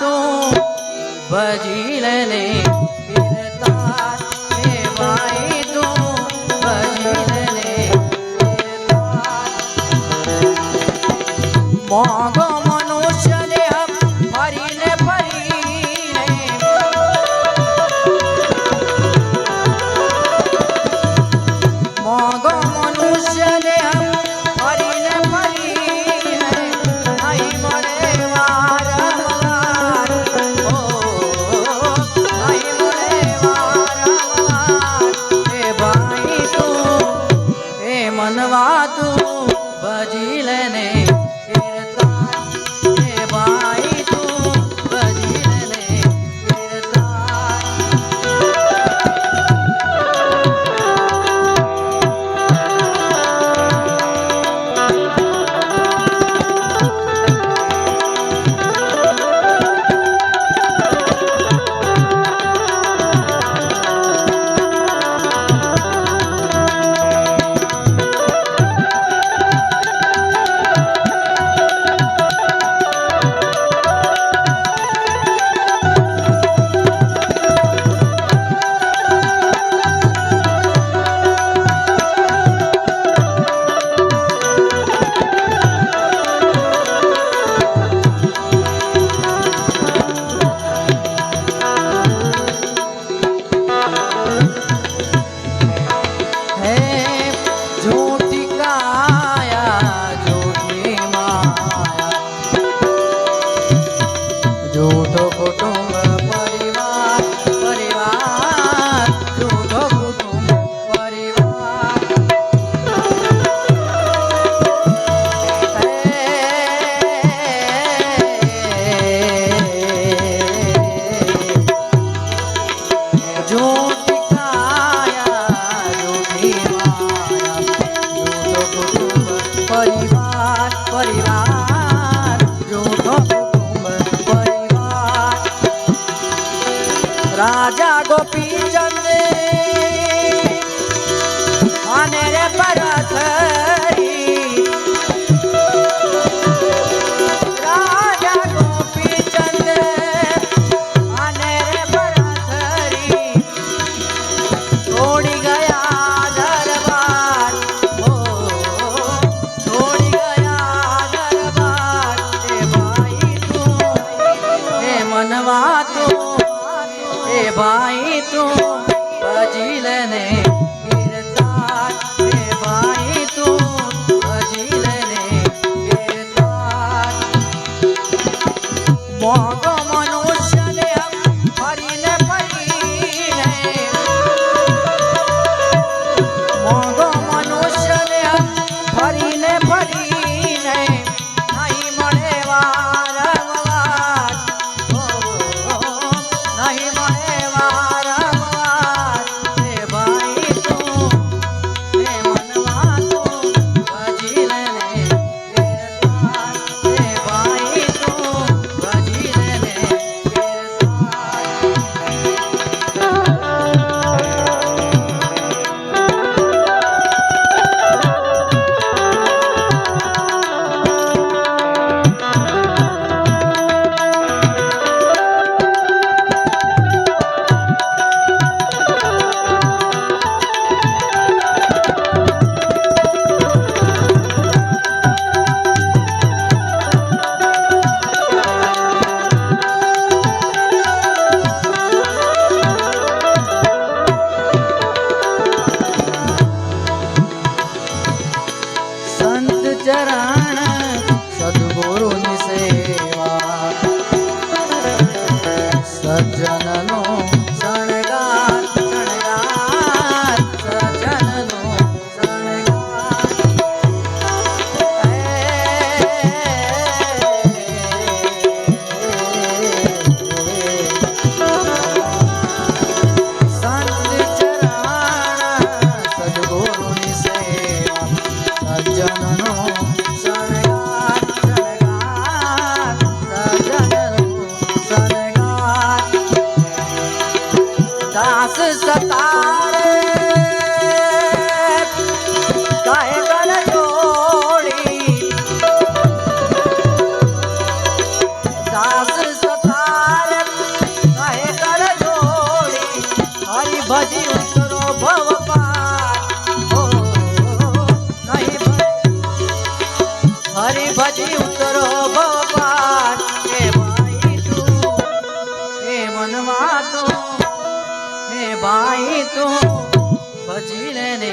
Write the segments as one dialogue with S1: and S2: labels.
S1: તું ભજી લેને ભાઈ તું ભજી લેને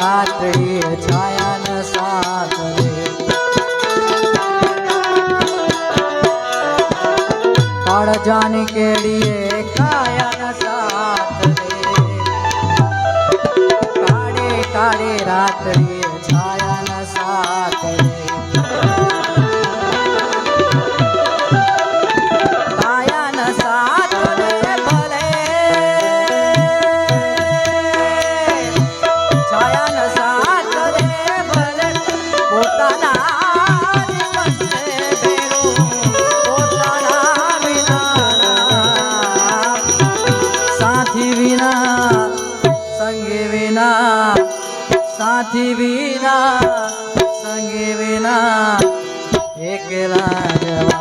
S1: રાત્રિ છાયા સાગરે. કાળજાની કેડીએ ખાયા સાગરે. કાળે કાળે રાત્રિ સાથી વિના સંગી વિના એકલા જવા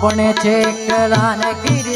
S1: પણ છે કરાનગીરી